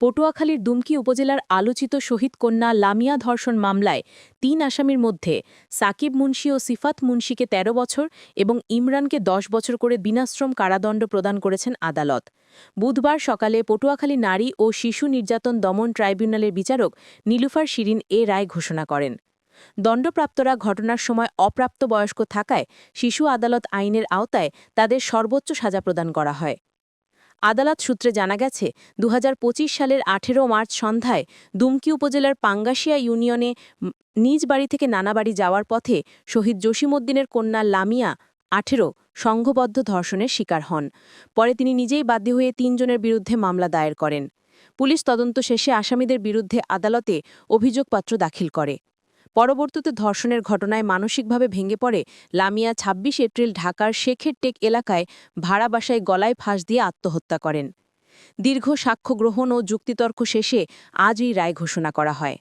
পটুয়াখালীর দুমকি উপজেলার আলোচিত শহীদ কন্যা লামিয়া ধর্ষণ মামলায় তিন আসামির মধ্যে সাকিব মুন্সি ও সিফাত মুন্সিকে ১৩ বছর এবং ইমরানকে ১০ বছর করে বিনাশ্রম কারাদণ্ড প্রদান করেছেন আদালত। বুধবার সকালে পটুয়াখালী নারী ও শিশু নির্যাতন দমন ট্রাইব্যুনালের বিচারক নীলুফার শিরিন এ রায় ঘোষণা করেন। দণ্ডপ্রাপ্তরা ঘটনার সময় অপ্রাপ্ত বয়স্ক থাকায় শিশু আদালত আইনের আওতায় তাদের সর্বোচ্চ সাজা প্রদান করা হয়। আদালত সূত্রে জানা গেছে দু হাজার পঁচিশ সালের আঠেরো মার্চ সন্ধ্যায় দুমকি উপজেলার পাঙ্গাশিয়া ইউনিয়নে নিজ বাড়ি থেকে নানা বাড়ি যাওয়ার পথে শহীদ জসিমউদ্দিনের কন্যা লামিয়া আঠেরো সংঘবদ্ধ ধর্ষণের শিকার হন। পরে তিনি নিজেই বাধ্য হয়ে তিনজনের বিরুদ্ধে মামলা দায়ের করেন। পুলিশ তদন্ত শেষে আসামিদের বিরুদ্ধে আদালতে অভিযোগপত্র দাখিল করে। পরবর্তীতে ধর্ষণের ঘটনায় মানসিকভাবে ভেঙে পড়ে লামিয়া ২৬ এপ্রিল ঢাকার শেখের টেক এলাকায় ভাড়া বাসায় গলায় ফাঁস দিয়ে আত্মহত্যা করেন। দীর্ঘ সাক্ষ্য গ্রহণ ও যুক্তিতর্ক শেষে আজই রায় ঘোষণা করা হয়।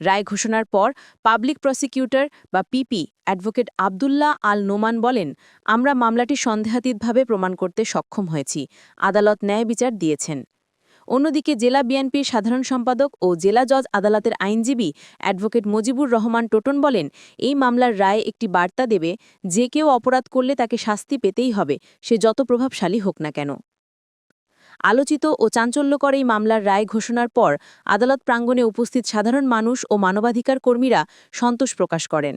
রায় ঘোষণার পর পাবলিক প্রসিকিউটর বা পিপি অ্যাডভোকেট আবদুল্লাহ আল নোমান বলেন, আমরা মামলাটি সন্দেহাতীতভাবে প্রমাণ করতে সক্ষম হয়েছি। আদালত ন্যায় বিচার দিয়েছেন। অন্যদিকে জেলা বিএনপির সাধারণ সম্পাদক ও জেলা জজ আদালতের আইনজীবী অ্যাডভোকেট মজিবুর রহমান টোটন বলেন, এই মামলার রায় একটি বার্তা দেবে, যে কেউ অপরাধ করলে তাকে শাস্তি পেতেই হবে, সে যত প্রভাবশালী হোক না কেন। আলোচিত ও চাঞ্চল্যকর এই মামলার রায় ঘোষণার পর আদালত প্রাঙ্গণে উপস্থিত সাধারণ মানুষ ও মানবাধিকার কর্মীরা সন্তোষ প্রকাশ করেন।